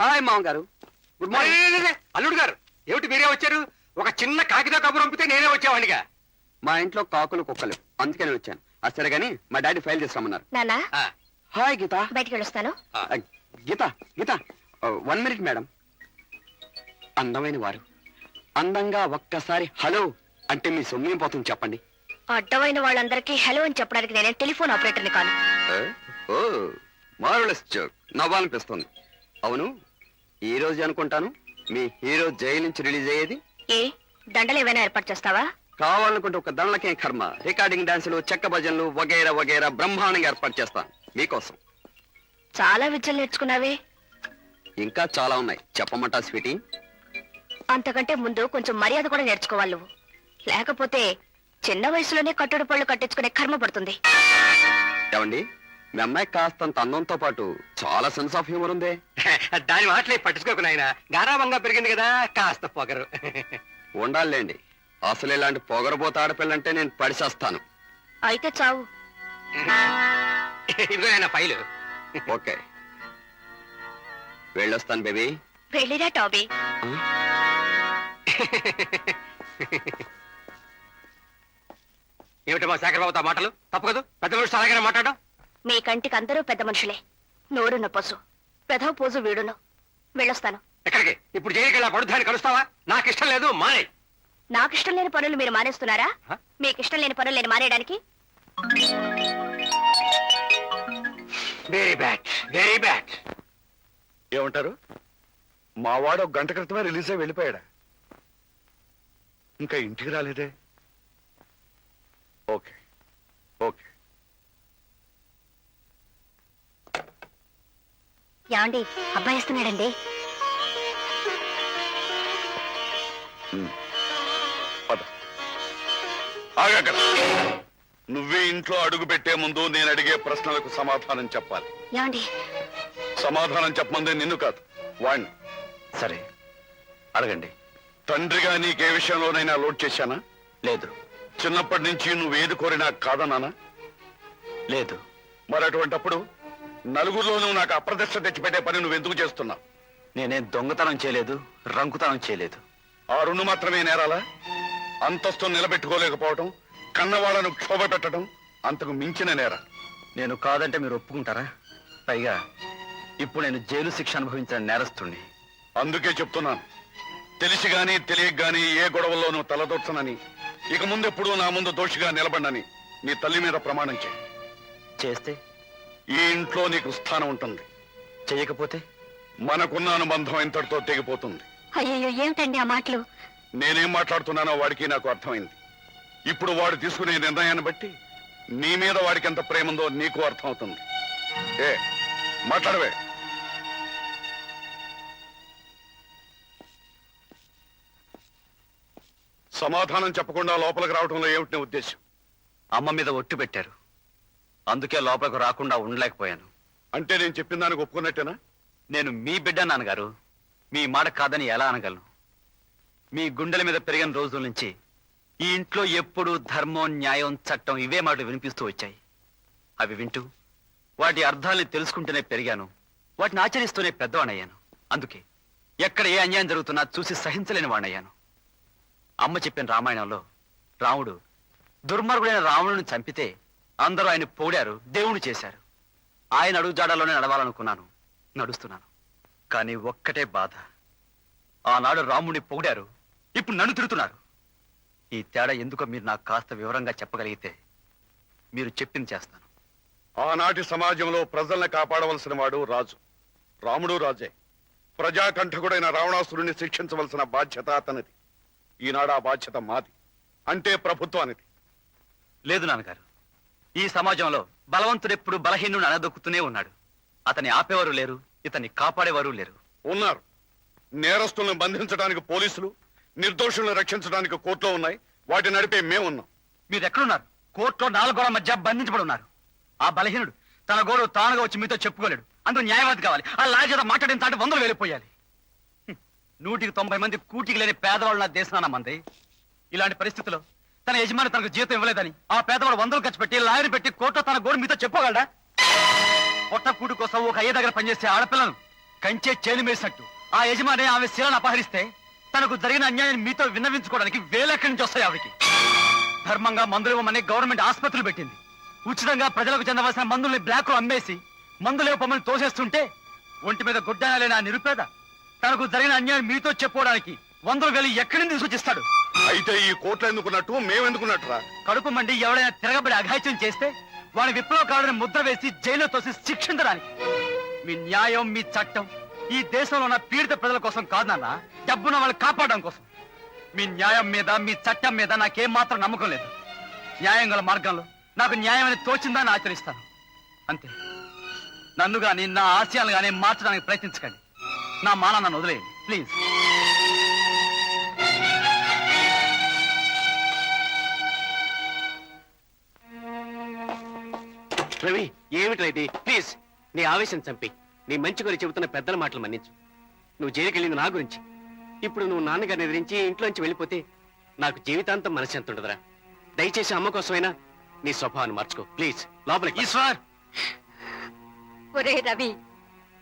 Hi మామ గారు good morning. అల్లుడు గారు ఏమిటి మీరే వచ్చారు? ఒక చిన్న కాకితో కబురు పంపితే నేనే వచ్చేవాడిగా మా ఇంట్లో కాకులు కుక్కలు అందుకని వచ్చాను. అది సరే గానీ మా డాడీ ఫైల్ తీసుకురమ్మన్నారు. నానా హాయ్ గీత. బయటికి వెళ్ళొస్తాను Geetha Geetha one minute madam. అందమైన వారు. అందంగా ఒక్కసారి హలో అంటే మీ సొమ్మేం పోతుంది చెప్పండి. అడ్డమైన వాళ్ళందరికీ హలో అని చెప్పడానికి నేనే టెలిఫోన్ ఆపరేటర్ని కాను ఓ మార్వలస్ జోక్. నవ్వాలనిపిస్తుంది. అవును ఈ రోజు అనుకుంటాను. మీ హీరో జైలు నుంచి రిలీజ్ అయ్యేది. ఏ దండలు ఏమైనా ఏర్పాటు చేస్తావా? కావాలనుకుంటే ఒక దండలకేం కర్మ. రికార్డింగ్ డాన్సులు చెక్క భజనలు వగైరా వగైరా బ్రహ్మాండంగా ఏర్పాటు చేస్తాను మీకోసం. చాలా విద్యలు నేర్చుకున్నావే. ఇంకా చాలా ఉన్నాయి. చెప్పమంటా స్వీటీ? అంతకంటే ముందు కొంచెం మర్యాద కూడా నేర్చుకోవాలి నువ్వు. లేకపోతే చిన్న వయసులోనే కట్టుడు పళ్ళు కట్టించుకునే కర్మ పడుతుంది. ఏమండి? మీ అమ్మాయి కాస్తంత అందంతో పాటు చాలా సెన్స్ ఆఫ్ హ్యూమర్ ఉంది. దాని మాటలే పట్టించుకోకు నాయన. గారాబంగా పెరిగింది కదా కాస్త పొగరు. ఉండాలండి అసలు ఇలాంటి పొగరబోత ఆడపిల్లంటే నేను పడిసేస్తాను అయితే చావు. ఇదిగో నాయన ఫైలు. ఓకే. వెళ్ళొస్తాను బేబీ. వెళ్ళిరా టాబీ. ఏమిటమ్మా శేఖర్ బాబుతో మాటలు? తప్పు కదా? పెద్ద మనిషి అలాగనే మాట్లాడడం? మీ కంటికి అందరూ పెద్ద మనుషులే. నోరున్న పశు. పెదవ పోజు వీడును. వెళ్ళొస్తాను. ఎక్కడికి? ఇప్పుడు పడుద్దాన్ని కలుస్తావా? నాకు ఇష్టం లేదు మానే. నాకు ఇష్టం లేని పనులు మీరు మానేస్తున్నారా? హ? మీకు ఇష్టం లేని పనులు నేను మానేయడానికి? వెరీ బ్యాడ్ వెరీ బ్యాడ్ ఏమంటారు? మా వాడు ఒక గంట క్రితమే రిలీజ్ అయి వెళ్ళిపోయాడా? ఇంకా ఇంటికి రాలేదే ఓకే ఓకే యాండి అబ్బాయి ఆగక్కడ నువ్వే ఇంట్లో అడుగు పెట్టే ముందు నేను అడిగే ప్రశ్నలకు సమాధానం చెప్పాలి. సమాధానం చెప్పమందే నిన్ను కాదు వాణ్ణి. సరే. అడగండి. తండ్రిగా నీకే విషయంలోనైనా లోడ్ చేశానా? లేదు. చిన్నప్పటి నుంచి నువ్వేది కోరినా కాదనానా లేదు. మరి అటువంటప్పుడు నలుగురిలోనూ నాకు అప్రదిష్ట తెచ్చిపెట్టే పని నువ్వు ఎందుకు చేస్తున్నావు? నేనేం దొంగతనం చేయలేదు రంకుతనం చేయలేదు. ఆ రెండు మాత్రమే నేరాలా? అంతస్తు నిలబెట్టుకోలేకపోవటం కన్నవాళ్ళను క్షోభ పెట్టడం అంతకు మించిన నేర. నేను కాదంటే మీరు ఒప్పుకుంటారా? పైగా ఇప్పుడు నేను జైలు శిక్ష అనుభవించిన నేరస్తుణ్ణి. అందుకే చెప్తున్నాను. తెలిసి గాని తెలియక గాని ఏ గొడవల్లోనూ తలదొచ్చనని ఇక ముందెప్పుడు నా ముందు దోషిగా నిలబడనని నీ తల్లి మీద ప్రమాణం చేయి. చేస్తే ఈ ఇంట్లో నీకు స్థానం ఉంటుంది. చేయకపోతే? మనకున్న అనుబంధం ఇంతటితో తెగిపోతుంది. అయ్యో ఏమిటండి ఆ మాటలు? నేనేం మాట్లాడుతున్నానో వాడికి నాకు అర్థమైంది. ఇప్పుడు వాడు తీసుకునే నిర్ణయాన్ని బట్టి నీ మీద వాడికి ఎంత ప్రేమ ఉందో నీకు అర్థమవుతుంది. ఏ మాట్లాడవే. సమాధానం చెప్పకుండా లోపలికి రావడంలో ఏమిటి నీ ఉద్దేశం? అమ్మ మీద ఒట్టు పెట్టారు. అందుకే లోపలికి రాకుండా ఉండలేకపోయాను. అంటే నేను చెప్పిన దానికి ఒప్పుకున్నట్టేనా? నేను మీ బిడ్డ నాన్నగారు. మీ మాట కాదని ఎలా అనగలను? మీ గుండెల మీద పెరిగిన రోజుల నుంచి ఈ ఇంట్లో ఎప్పుడు ధర్మం న్యాయం చట్టం ఇవే మాటలు వినిపిస్తూ వచ్చాయి. అవి వింటూ వాటి అర్థాలని తెలుసుకుంటూనే పెరిగాను. వాటిని ఆచరిస్తూనే పెద్దవాణయ్యాను అందుకే ఎక్కడ ఏ అన్యాయం జరుగుతున్నా చూసి సహించలేని వాణయ్యాను అమ్మ చెప్పిన రామాయణంలో రాముడు దుర్మార్గుడైన రావణుని చంపితే అందరూ ఆయన పోడారు దేవుడు చేశారు. ఆయన అడుగుజాడలోనే నడవాలనుకున్నాను నడుస్తున్నాను. కానీ ఒక్కటే బాధ. ఆనాడు రాముడిని పొగిడారు ఇప్పుడు నన్ను తిడుతున్నారు. ఈ తేడా ఎందుకో మీరు నాకు కాస్త వివరంగా చెప్పగలిగితే మీరు చెప్పింది చేస్తాను. ఆనాటి సమాజంలో ప్రజల్ని కాపాడవలసిన వాడు రాజు. రాముడు రాజే. ప్రజాకంఠకుడైన రావణాసురుణ్ణి శిక్షించవలసిన బాధ్యత అతనిది. ఈనాడు ఆ బాధ్యత మాది. అంటే ప్రభుత్వానిది. లేదు నాన్నగారు. ఈ సమాజంలో బలవంతుడెప్పుడు బలహీనుని అనదొక్కుతూనే ఉన్నాడు. అతన్ని ఆపేవారు లేరు ఇతన్ని కాపాడేవారు లేరు. ఉన్నారు. నేరస్తులను బంధించడానికి పోలీసులు నిర్దోషులను రక్షించడానికి కోర్టులో ఉన్నాయి. వాటి నడిపే మేమున్నాం. మీరు ఎక్కడున్నారు కోర్టులో నాలుగోడ మధ్య బంధించబడి ఉన్నారు. ఆ బలహీనుడు తన గోడు తానుగా వచ్చి మీతో చెప్పుకోలేడు. అందుకు న్యాయవాది కావాలి. ఆ లాజేత మాట్లాడిన తాటి వందలు వెళ్ళిపోయాలి. నూటికి తొంభై మంది కూటికి లేని పేదవాళ్ళు నా దేశాన మంది. ఇలాంటి పరిస్థితుల్లో తన యజమాని తనకు జీతం ఇవ్వలేదని ఆ పేదవాడు వందలు ఖర్చు పెట్టి లాయర్ పెట్టి కోర్టు తన గోడు మీతో చెప్పుకోగలడా? పొట్ట కోసం ఒక అయ్య దగ్గర పనిచేసే ఆడపిల్లను కంచే చేను మేసినట్టు ఆ యజమాని ఆమె శిలను అపహరిస్తే తనకు జరిగిన అన్యాయాన్ని మీతో విన్నవించుకోవడానికి వేలెక్కడి నుంచి వస్తాయి ఆవిడికి? ధర్మంగా మందులు ఇవ్వమని గవర్నమెంట్ ఆసుపత్రులు పెట్టింది. ఉచితంగా ప్రజలకు చెందవలసిన మందుల్ని బ్లాక్లో అమ్మేసి మందులు ఇవ్వమని తోసేస్తుంటే ఒంటి మీద గుడ్డ లేని ఆ నిరుపేద తనకు జరిగిన అన్యాయం మీతో చెప్పుకోవడానికి వందలు వేలు ఎక్కడి నుంచి సూచిస్తాడు అయితే ఈ కోట్లు ఎందుకున్నట్టు మేమెందుకున్నట్టురా? కడుపు మండి ఎవడైనా తిరగబడి అఘాయిత్యం చేస్తే వాడి విప్లవకారుని ముద్ర వేసి జైల్లో తోసి శిక్షించడానికి. మీ న్యాయం మీ చట్టం ఈ దేశంలో ఉన్న పీడిత ప్రజల కోసం కాదు నాన్న. డబ్బున వాళ్ళు కాపాడడం కోసం. మీ న్యాయం మీద మీ చట్టం మీద నాకేం మాత్రం నమ్మకం లేదు. న్యాయం గల మార్గంలో నాకు న్యాయం అని తోచిందని ఆచరిస్తాను. అంతే. నన్ను గాని నా ఆశయాలు గాని మార్చడానికి ప్రయత్నించకండి. నా మాన నన్ను వదిలేయండి. ప్లీజ్. రవి ఏమిట్రా ఇది? ప్లీజ్ నీ ఆవేశం చంపి. నీ మంచి గురి చెబుతున్న పెద్దల మాటలు మన్నించు. నువ్వు జైలుకెళ్ళింది నా గురించి. ఇప్పుడు నువ్వు నాన్నగారిని ఎదిరించి ఇంట్లోంచి వెళ్ళిపోతే నాకు జీవితాంతం మనశ్శాంతి ఉండదురా దయచేసి అమ్మ కోసమైనా నీ స్వభావాన్ని మార్చుకో. ప్లీజ్ లోపలికి ఈశ్వర్! ఒరే రవి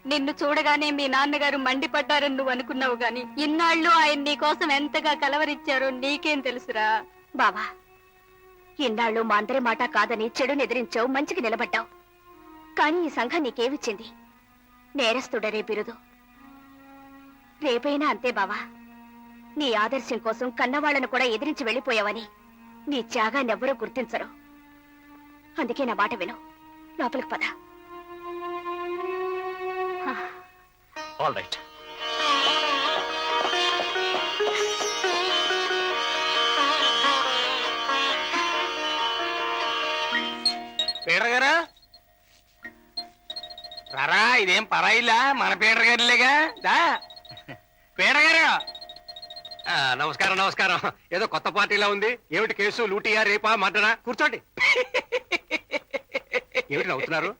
నిన్ను చూడగానే మీ నాన్నగారు మండిపడ్డారని నువ్వు అనుకున్నావు గాని ఇన్నాళ్ళు ఆయన నీ కోసం ఎంతగా కలవరిచ్చారో నీకేం తెలుసురా? బావా ఇన్నాళ్ళు మా అందరి మాట కాదని చెడుని ఎదిరించావు మంచికి నిలబడ్డావు. కానీ ఈ సంఘం నీకేమిచ్చింది? నేరస్తుడరే బిరుదు. రేపైనా అంతే బావా. నీ ఆదర్శం కోసం కన్నవాళ్ళను కూడా ఎదిరించి వెళ్ళిపోయావని నీ త్యాగాన్నెవ్వరూ గుర్తించరు. అందుకే నా మాట విను. లోపలికి పద. ఆల్ రైట్ పీటర్ గారు? రారా ఇదేం పరాయిలా? మన పీటర్ గారిలేగా? దా. పీటర్ గారు. ఆ, నమస్కారం నమస్కారం. ఏదో కొత్త పార్టీలా ఉంది. ఏమిటి కేసు లూటియా రేపా మర్డరా? కూర్చోండి. ఏమిటి నవ్వుతున్నారు?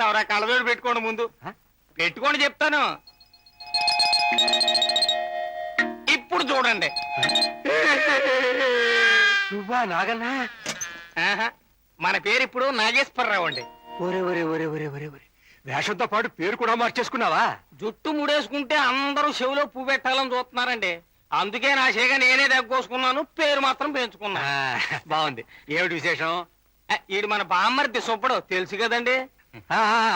తవరా కళ్ళజోడు పెట్టుకోండి ముందు. పెట్టుకోండి చెప్తాను. ఇప్పుడు చూడండి. నువ్వా నాగన్నా? ఆహా. మన పేరు ఇప్పుడు నాగేశ్వరరావు అండి. ఒరే ఒరే ఒరే ఒరే ఒరే ఒరే. వేషంతో పాటు పేరు కూడా మార్చేసుకున్నావా? జుట్టు ముడేసుకుంటే అందరూ చెవిలో పువ్వు పెట్టాలని చూస్తున్నారండి. అందుకే నా చేగ నేనే దగ్గోసుకున్నాను పేరు మాత్రం పెంచుకున్నా. బాగుంది. ఏమిటి విశేషం? ఈడు మన బామ్మర్ది సుబ్బడు తెలుసు కదండి?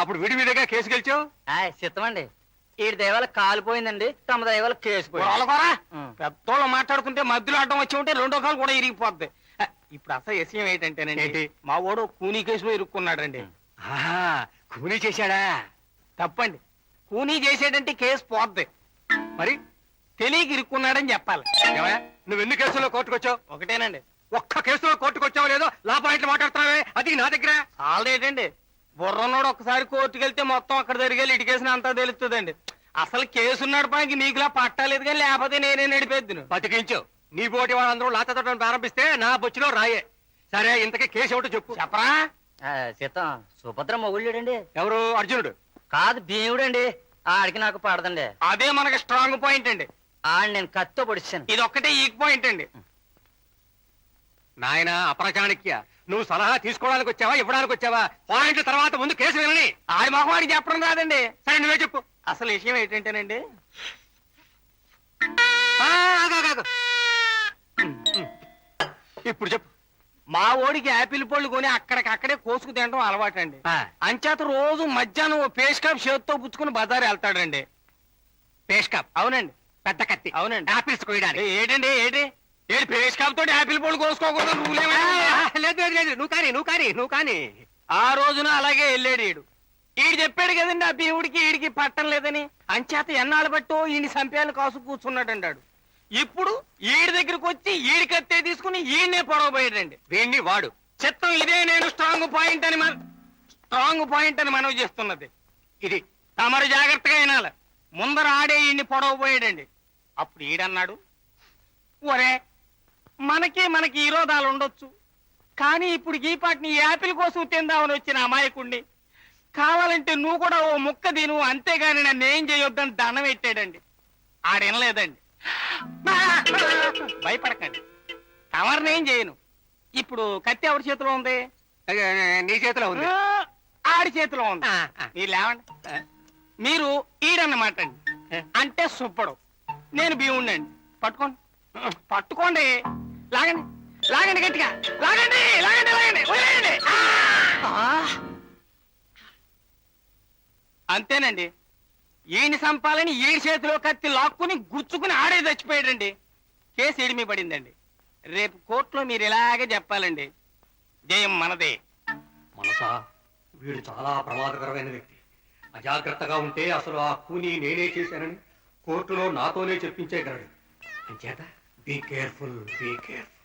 అప్పుడు విడి విడిగా కేసు గెలిచావు? చిత్తమండి. ఈ దైవాల కాలిపోయిందండి తమ దైవాల కేసు. పెద్దోళ్ళు మాట్లాడుతుంటే మధ్యలో అడ్డం వచ్చి ఉంటే రెండో కాలు కూడా ఇరిగిపోద్ది. ఇప్పుడు అసలు విషయం ఏంటంటేనండి మా ఓడు కూనీ కేసులో ఇరుక్కున్నాడండి. కూనీ చేశాడా? తప్పండి. కూనీ చేసాడంటే కేసు పోద్ది. మరి? తెలియక ఇరుక్కున్నాడని చెప్పాలి. నువ్వు ఎన్ని కేసుల్లో కోర్టుకొచ్చావు? ఒకటేనండి. ఒక్క కేసులో కోర్టుకొచ్చావు లేదో లాపాయింట్లు మాట్లాడుతున్నావే? అది నా దగ్గర. ఆల్రేటండి బుర్రన్నోడు ఒక్కసారి కోర్టుకు వెళ్తే మొత్తం అక్కడ జరిగే ఇటుకేసిన అంతా తెలుస్తుందండి. అసలు కేసు నడపడానికి నీకులా పట్టాలేదు కానీ లేకపోతే నేనే నడిపేద్దును. బతికించు. నీ పోటీ వాళ్ళందరూ లాతతో ప్రారంభిస్తే నా బొచ్చులో రాయే. సరే ఇంతకీ కేసు ఏమిటో చెప్పు. చెప్పరా? చిత్తం సుభద్ర మొగుళ్ళుడండి ఎవరు? అర్జునుడు. కాదు భీముడండి. ఆడికి నాకు పడదండి. అదే మనకి స్ట్రాంగ్ పాయింట్ అండి. ఆడి నేను కత్తితో పొడిచాను. ఇది ఒక్కటే ఈక్ పాయింట్ అండి నాయన అప్రచాణిక్య నువ్వు సలహా తీసుకోవడానికి వచ్చావా ఇవ్వడానికి వచ్చావా? పాయింట్ తర్వాత ముందు కేసు వినని ఆడి మొహమాడికి చెప్పడం రాదండి. సరే నువ్వే చెప్పు. అసలు విషయం ఏంటంటేనండి. ఇప్పుడు చెప్పు. మా ఓడికి యాపిల్ పళ్ళు కొని అక్కడికక్కడే కోసుకు తినడం అలవాటండి. అంచేత రోజు మధ్యాహ్నం ఓ పేస్ కాప్ చేతితో పుచ్చుకుని బజార్ వెళ్తాడండి. పేస్ కాప్? అవునండి. పెద్ద కత్తి? అవునండి. యాపిల్స్ కోయడానికి ఏంటండి ఏంటి ఏంటి పేస్ కాప్ తోటి యాపిల్ పళ్ళు కోసుకోకూడదు రూల్ లేదు లేదు నువ్వు కానీ నువ్వు కానీ నువ్వు కానీ. ఆ రోజున అలాగే వెళ్ళాడు ఈడు. ఈడు చెప్పాడు కదండి ఆ భీముడికి ఈడికి పట్టం లేదని. అంచేత ఎన్నాళ్ళు బట్టో ఈయన సంపేయాలని కాసు కూర్చున్నాడు అంటాడు ఇప్పుడు ఈడి దగ్గరికి వచ్చి ఈడి కత్తే తీసుకుని ఈయన్నే పొడవబోయాడండి. వీడిని వాడు. చిత్తం ఇదే నేను స్ట్రాంగ్ పాయింట్ అని స్ట్రాంగ్ పాయింట్ అని మనవి చేస్తున్నది. ఇది తమరు జాగ్రత్తగా వినాలి. ముందర ఆడే ఈయన్ని పొడవబోయాడండి. అప్పుడు ఈడన్నాడు. ఒరే మనకి మనకి ఈరోధాలు ఉండొచ్చు. కానీ ఇప్పుడు ఈ పాటిని యాపిల్ కోసం తిందామని వచ్చిన అమాయకుణ్ణి. కావాలంటే నువ్వు కూడా ఓ ముక్క తిను అంతేగాని నన్ను ఏం చేయొద్దని దండం పెట్టాడండి. ఆడనలేదండి భయపడకండి. తమరిని చేయను. ఇప్పుడు కత్తి ఎవరి చేతిలో ఉంది? నీ చేతిలో ఉంది. ఆడి చేతిలో ఉంది. మీరు లేవండి. మీరు ఈడన్నమాట అండి అంటే సుబ్బడు. నేను భీముడిని అండి పట్టుకోండి పట్టుకోండి. లాగండి. లాగండి గట్టిగా. లాగండి లాగండి లాగండి. వదిలేయండి. అంతేనండి. ఈయన సంపాలని ఏ చేతిలో కత్తి లాక్కుని గుచ్చుకుని ఆడే చచ్చిపోయాడండి. కేసు ఎడిమి పడిందండి. రేపు కోర్టులో మీరు ఇలాగే చెప్పాలండి. జయం మనదే. మనసా? వీడు చాలా ప్రమాదకరమైన వ్యక్తి. అజాగ్రత్తగా ఉంటే అసలు ఆ కూని నేనే చేశానని కోర్టులో నాతోనే చెప్పించేయగలడు. అంచేత బీ కేర్ఫుల్ బీ కేర్ఫుల్